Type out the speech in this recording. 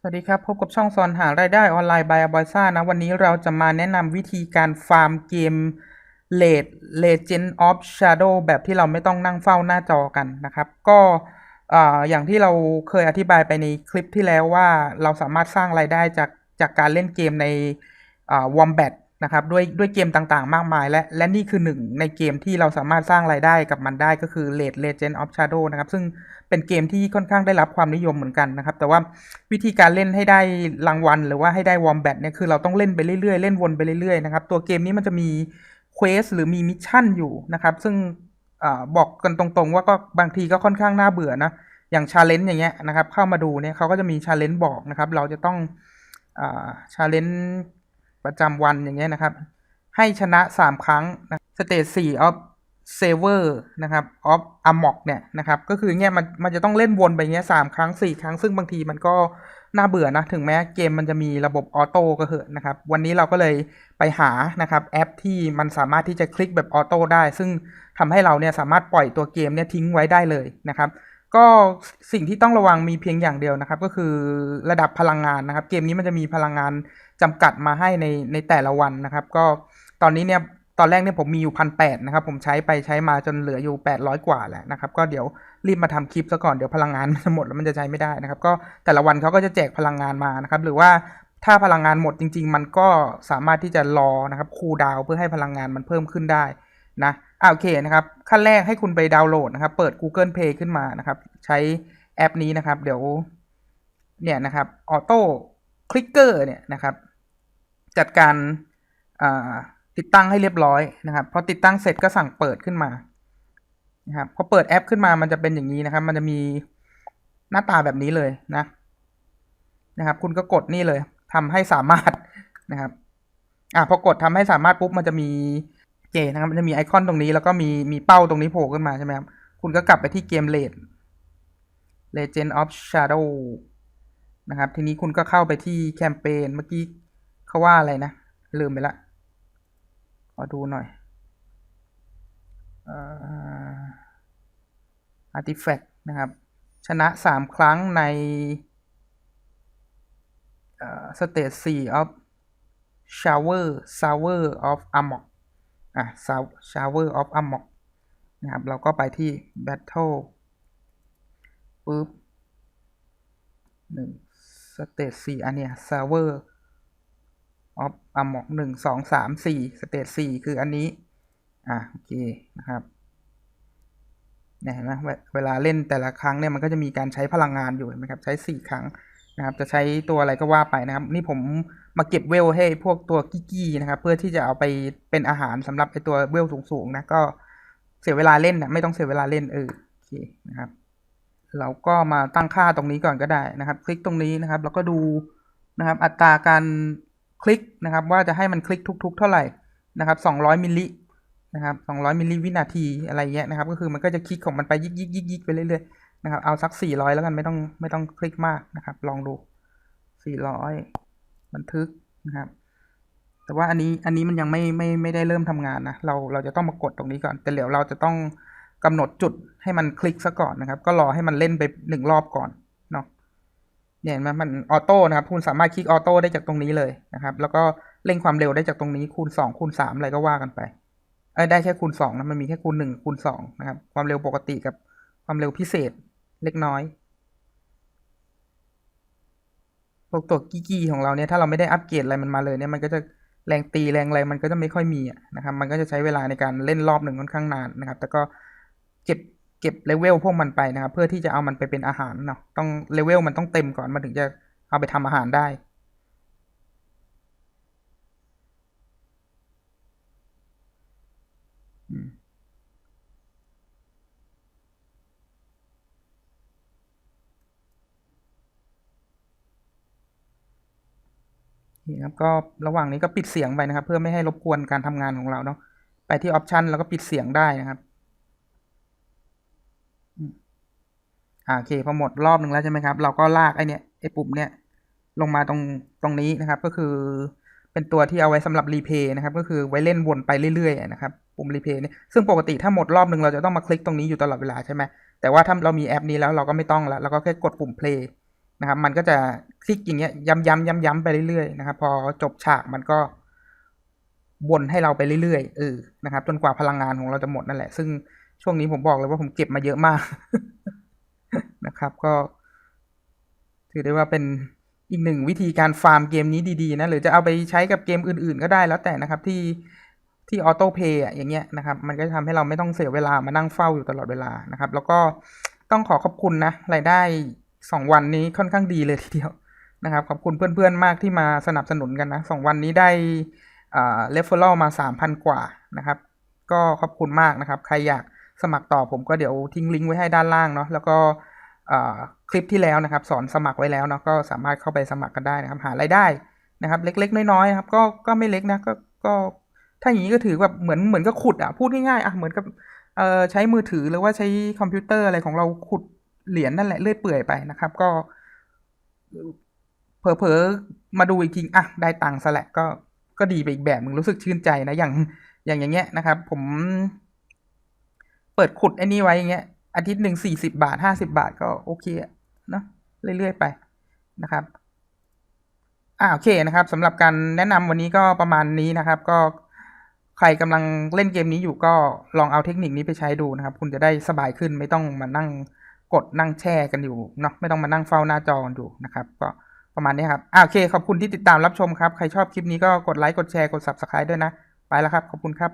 สวัสดีครับ พบกับช่องสอนหารายได้ออนไลน์บายอบอยซ่านะ วันนี้เราจะมาแนะนำวิธีการฟาร์มเกม l a d Legend of Shadow แบบที่เราไม่ต้องนั่งเฝ้าหน้าจอกันนะครับ ก็อ่าอย่างที่เราเคยอธิบายไปในคลิปที่แล้วว่าเราสามารถสร้างรายได้จากจากการเล่นเกมในอ่าวอมแบท นะครับด้วยด้วยเกมต่างๆ มากมาย และและนี่คือหนึ่งในเกมที่เราสามารถสร้างรายได้กับมันได้ก็คือ l a d Legend of Shadow นะครับ ซึ่งเป็นเกมที่ค่อนข้างได้รับความนิยมเหมือนกันนะครับ แต่ว่าวิธีการเล่นให้ได้รางวัล หรือว่าให้ได้วอมแบทเนี่ยคือเราต้องเล่นไปเรื่อยๆ เล่นวนไปเรื่อยๆนะครับ ตัวเกมนี้มันจะมีเควสหรือมีมิชชั่นอยู่นะครับ ซึ่งอบอกกันตรงๆ ว่าก็บางทีก็ค่อนข้างน่าเบื่อนะ อย่างชาเลนจ์อย่างเงี้ยนะครับ เข้ามาดูเนี่ยเขาก็จะมีชาเลนจ์บอกนะครับ เราจะต้องชาเลนจ์ ประจำวันอย่างเงี้ยนะครับ ให้ชนะสามครั้งนะสเตจสี่ออฟเซเวอร์นะครับออฟอะมอกเนี่ยนะครับ ก็คือเงี้ยมันมันจะต้องเล่นวนไปเงี้ยสามครั้งสี่ครั้งซึ่งบางทีมันก็น่าเบื่อนะ ถึงแม้เกมมันจะมีระบบออโต้ก็เหอะนะครับ วันนี้เราก็เลยไปหานะครับแอปที่มันสามารถที่จะคลิกแบบออโต้ได้ ซึ่งทำให้เราเนี่ยสามารถปล่อยตัวเกมเนี่ยทิ้งไว้ได้เลยนะครับ ก็สิ่งที่ต้องระวังมีเพียงอย่างเดียวนะครับ ก็คือระดับพลังงานนะครับ เกมนี้มันจะมีพลังงานจำกัดมาให้ในในแต่ละวันนะครับ ก็ตอนนี้เนี่ยตอนแรกเนี่ยผมมีอยู่พันแปดนะครับ ผมใช้ไปใช้มาจนเหลืออยู่แปดร้อยกว่าแหละนะครับ ก็เดี๋ยวรีบมาทำคลิปซะก่อนเดี๋ยวพลังงานมันจะหมดแล้วมันจะใช้ไม่ได้นะครับ ก็แต่ละวันเขาก็จะแจกพลังงานมานะครับ หรือว่าถ้าพลังงานหมดจริง ๆ มันก็สามารถที่จะรอนะครับคูลดาวเพื่อให้พลังงานมันเพิ่มขึ้นได้นะ อ่าโอเคนะครับ ขั้นแรกให้คุณไปดาวน์โหลดนะครับ เปิด Google Play ขึ้นมานะครับ ใช้แอปนี้นะครับ เดี๋ยวเนี่ยนะครับออโต้คลิกเกอร์เนี่ยนะครับ จัดการาติดตั้งให้เรียบร้อยนะครับพอติดตั้งเสร็จก็สั่งเปิดขึ้นมานะครับพอเปิดแอปขึ้นมามันจะเป็นอย่างนี้นะครับ มันจะมีหน้าตาแบบนี้เลยนะนะครับ คุณก็กดนี่เลยทำให้สามารถนะครับ อะพอกดทำให้สามารถปุ๊บมันจะมี เจนะครับ มันจะมีไอคอนตรงนี้แล้วก็มีมีเป้าตรงนี้โผล่ขึ้นมาใช่ไหมครับ คุณก็กลับไปที่เกมเลด Legend of Shadow นะครับ ทีนี้คุณก็เข้าไปที่แคมเปญเมื่อกี้เขาว่าอะไรนะ ลืมไปละ ขอดูหน่อยอาร์ติแฟกต์นะครับ ชนะสามครั้งในสเตจสี่ of shower shower of amok อะ shower of amok นะครับ เราก็ไปที่ battle ปุ๊บหนึ่งสเตจสี่อันเนี้ย shower ออฟอะมอกหนึ่งสองสามสี่สเตจสี่คืออันนี้ อะ โอเค นะครับเนี่ยเห็นไหมเวลาเล่นแต่ละครั้งเนี่ยมันก็จะมีการใช้พลังงานอยู่เห็นไหมครับ ใช้สี่ครั้ง นะครับ จะใช้ตัวอะไรก็ว่าไปนะครับ นี่ผมมาเก็บเวลให้พวกตัวกี้กี้นะครับ เพื่อที่จะเอาไปเป็นอาหารสำหรับไอตัวเวลสูงๆนะก็เสียเวลาเล่นนะไม่ต้องเสียเวลาเล่นเออโอเคนะครับ เราก็มาตั้งค่าตรงนี้ก่อนก็ได้นะครับ คลิกตรงนี้นะครับ แล้วก็ดูนะครับ อัตราการคลิกนะครับ ว่าจะให้มันคลิกทุก ๆ เท่าไหร่นะครับ200มิลลินะครับ200มิลลิวินาทีอะไรเงี้ยนะครับ ก็คือมันก็จะคลิกของมันไปยิกยิกยิกยิกไปเรื่อยๆ นะครับ เอาสัก 400 แล้วกันไม่ต้องไม่ต้องคลิกมากนะครับ ลองดู 400 บันทึกนะครับ แต่ว่าอันนี้อันนี้มันยังไม่ไม่ไม่ได้เริ่มทำงานนะเราเราจะต้องมากดตรงนี้ก่อน แต่เดี๋ยวเราจะต้องกำหนดจุดให้มันคลิกซะก่อนนะครับ ก็รอให้มันเล่นไปหนึ่งรอบก่อนเนาะเนี่ยเห็นไหมมันออโต้นะครับ คุณสามารถคลิกออโต้ได้จากตรงนี้เลยนะครับ แล้วก็เร่งความเร็วได้จากตรงนี้คูณสองคูณสามอะไรก็ว่ากันไปได้แค่คูณสองนะมันมีแค่คูณหนึ่งคูณสองนะครับ ความเร็วปกติกับความเร็วพิเศษ เล็กน้อย พวกตัวกี้กี้ของเราเนี่ยถ้าเราไม่ได้อัปเกรดอะไรมันมาเลยเนี่ยมันก็จะแรงตีแรงอะไรมันก็จะไม่ค่อยมีนะครับ มันก็จะใช้เวลาในการเล่นรอบหนึ่งค่อนข้างนานนะครับ แต่ก็เก็บเก็บเลเวลพวกมันไปนะครับ เพื่อที่จะเอามันไปเป็นอาหารเนาะต้องเลเวลมันต้องเต็มก่อนมันถึงจะเอาไปทำอาหารได้ นี่ครับก็ระหว่างนี้ก็ปิดเสียงไปนะครับ เพื่อไม่ให้รบกวนการทำงานของเราเนาะไปที่ออปชันแล้วก็ปิดเสียงได้นะครับโอเคพอหมดรอบหนึ่งแล้วใช่ไหมครับ เราก็ลากไอเนี้ยไอปุ่มเนี้ยลงมาตรงตรงนี้นะครับ ก็คือเป็นตัวที่เอาไว้สำหรับรีเพย์นะครับ ก็คือไว้เล่นวนไปเรื่อยๆนะครับปุ่มรีเพย์นี่ซึ่งปกติถ้าหมดรอบหนึ่งเราจะต้องมาคลิกตรงนี้อยู่ตลอดเวลาใช่ไหมแต่ว่าถ้าเรามีแอปนี้แล้วเราก็ไม่ต้องละเราก็แค่กดปุ่มเพลย์ นะครับ มันก็จะคลิกอย่างเงี้ยย้ำย้ำย้ำย้ำไปเรื่อยๆนะครับพอจบฉากมันก็วนให้เราไปเรื่อยๆเออนะครับ จนกว่าพลังงานของเราจะหมดนั่นแหละ ซึ่งช่วงนี้ผมบอกเลยว่าผมเก็บมาเยอะมากนะครับ ก็ ถือได้ว่าเป็นอีกหนึ่งวิธีการฟาร์มเกมนี้ดีๆนะหรือจะเอาไปใช้กับเกมอื่นๆ ก็ได้แล้วแต่นะครับที่ที่ออโต้เพย์อย่างเงี้ยนะครับ มันก็จะทำให้เราไม่ต้องเสียเวลามานั่งเฝ้าอยู่ตลอดเวลานะครับ แล้วก็ต้องขอขอบคุณนะรายได้ สองวันนี้ค่อนข้างดีเลยทีเดียวนะครับ ขอบคุณเพื่อนๆมากที่มาสนับสนุนกันนะสองวันนี้ได้อ่าเลฟเฟอร์มาสามพันกว่านะครับ ก็ขอบคุณมากนะครับ ใครอยากสมัครต่อผมก็เดี๋ยวทิ้งลิงก์ไว้ให้ด้านล่างเนาะแล้วก็อ่าคลิปที่แล้วนะครับ สอนสมัครไว้แล้วเนาะก็สามารถเข้าไปสมัครกันได้นะครับ หารายได้นะครับ เล็กๆ น้อยๆครับก็ก็ไม่เล็กนะก็ก็ถ้าอย่างนี้ก็ถือแบบเหมือนเหมือนกับขุดอะพูดง่ายๆอะเหมือนกับเอ่อใช้มือถือหรือว่าใช้คอมพิวเตอร์อะไรของเราขุด เหรียญนั่นแหละเลื่อยเปื่อยไปนะครับ ก็เผลอๆมาดูอีกทีอะได้ตังค์ซะแหละก็ก็ดีไปอีกแบบมึงรู้สึกชื่นใจนะอย่างอย่างอย่างเงี้ยนะครับ ผม เปิดขุดไอ้นี่ไว้อย่างเงี้ยอาทิตย์หนึ่งสี่สิบาทห้าสิบาทก็โอเคเนาะเรื่อยๆไปนะครับอ่าโอเคนะครับสำหรับการแนะนำวันนี้ก็ประมาณนี้นะครับ ก็ใครกำลังเล่นเกมนี้อยู่ก็ลองเอาเทคนิคนี้ไปใช้ดูนะครับ คุณจะได้สบายขึ้นไม่ต้องมานั่ง กดนั่งแช่กันอยู่เนาะไม่ต้องมานั่งเฝ้าหน้าจอกันอยู่นะครับก็ประมาณนี้ครับอ่าโอเค ขอบคุณที่ติดตามรับชมครับ ใครชอบคลิปนี้ก็กดไลค์กดแชร์กด subscribe ด้วยนะ ไปแล้วครับ ขอบคุณครับ